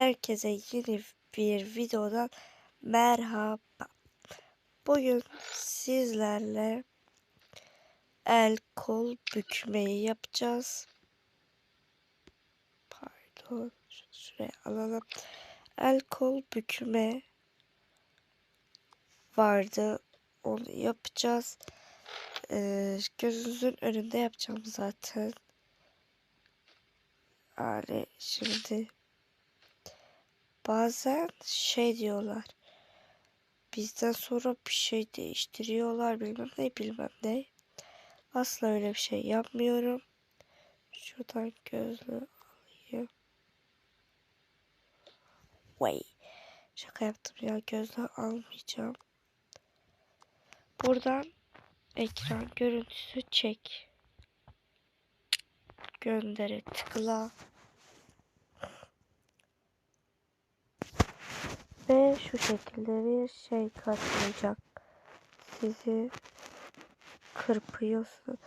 Herkese yeni bir videodan merhaba. Bugün sizlerle el kol bükmeyi yapacağız. Pardon, şuraya alalım. El kol bükme vardı. Onu yapacağız. Ee, gözünüzün önünde yapacağım zaten. Yani şimdi bazen şey diyorlar. Bizden sonra bir şey değiştiriyorlar bilmem ne bilmem ne. Asla öyle bir şey yapmıyorum. Şuradan gözlü alayım. Vay. Şaka yaptım ya gözlü almayacağım. Buradan ekran görüntüsü çek. Göndere tıkla. Ve şu şekilde bir şey karşılayacak. Sizi kırpıyorsun.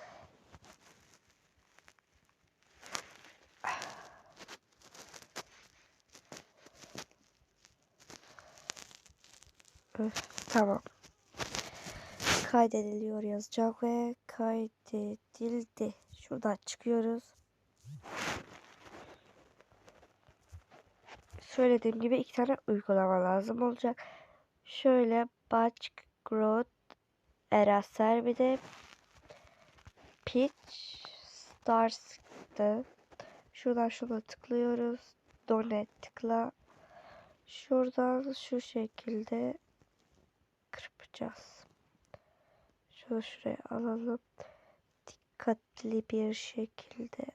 Tamam. Kaydediliyor yazacak ve kaydedildi. Şuradan çıkıyoruz. Söylediğim gibi iki tane uygulama lazım olacak. Şöyle Batch Growth Eraser bir de Pitch Stars'tı. Şuradan şuna tıklıyoruz. Donate tıkla. Şuradan şu şekilde kırpacağız. Şunu şuraya alalım. Dikkatli bir şekilde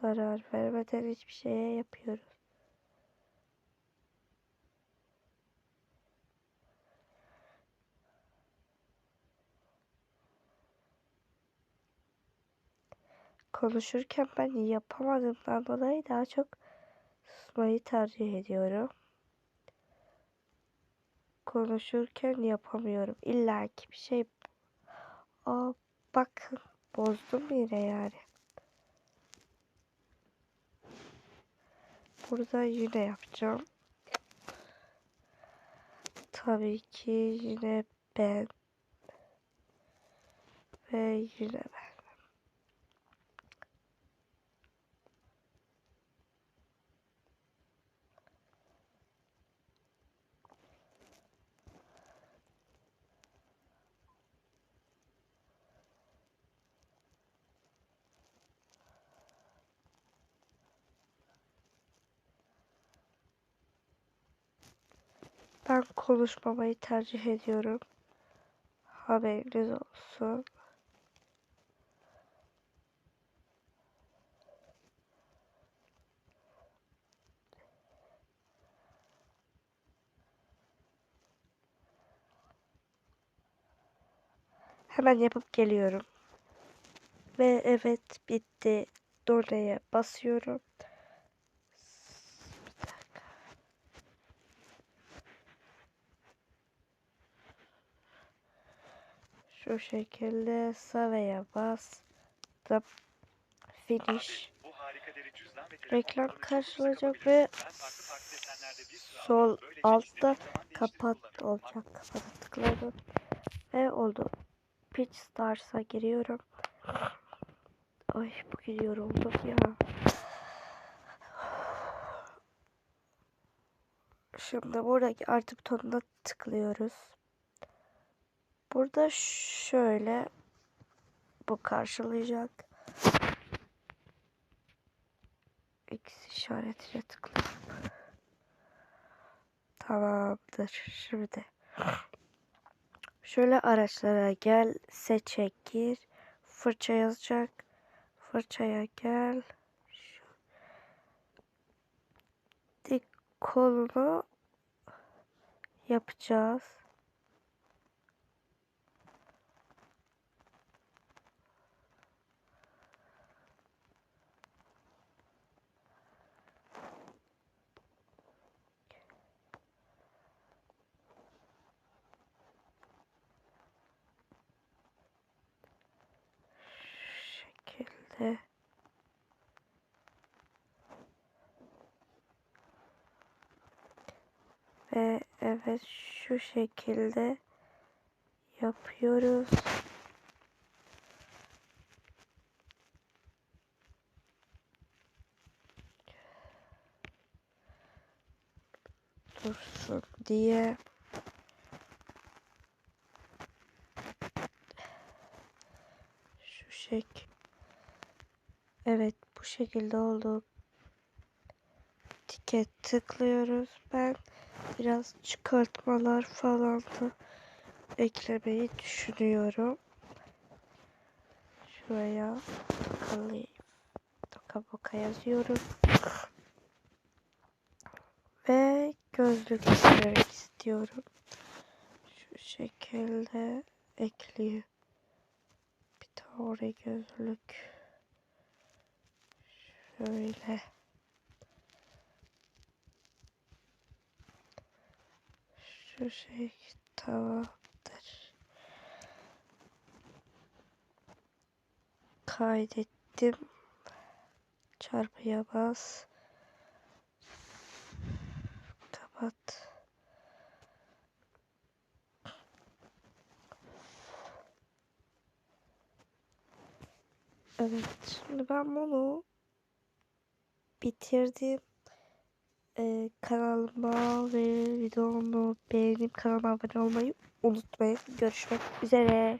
zarar vermeden hiçbir şeye yapıyoruz. Konuşurken ben yapamadığımdan dolayı daha çok susmayı tercih ediyorum. Konuşurken yapamıyorum. İlla ki bir şey... Aa, bakın bozdum yine yani. Burada yine yapacağım. Tabii ki yine ben ve yine ben. Ben konuşmamayı tercih ediyorum. Haberiniz olsun. Hemen yapıp geliyorum. Ve evet bitti. Done'ye basıyorum. Şu şekilde Save'ye bastım. Finish. Reklam karşılayacak ve sol altta kapat olacak. Kapata tıkladım. Ve oldu. Pitch Stars'a giriyorum. Ay bu giriyor oldum ya. Şimdi buradaki artı butonuna tıklıyoruz. Burada şöyle bu karşılayacak. X işaretine tıklıyorum. Tamamdır. Şimdi şöyle araçlara gel, seçe gir. Fırça yazacak. Fırçaya gel. Dik kolunu yapacağız. işte. Ve evet şu şekilde yapıyoruz. Dursun diye. Evet bu şekilde oldu. Tiket tıklıyoruz. Ben biraz çıkartmalar falan da eklemeyi düşünüyorum. Şuraya tokalayayım. Toka boka yazıyorum. Ve gözlük eklemek istiyorum. Şu şekilde ekliyor. Bir tane oraya gözlük. Şöyle. Şu şey tamamdır. Kaydettim. Çarpıya bas. Kapat. Evet, şimdi ben bunu bitirdim. Ee, kanalıma ve videomu beğenip kanalıma abone olmayı unutmayın. Görüşmek üzere.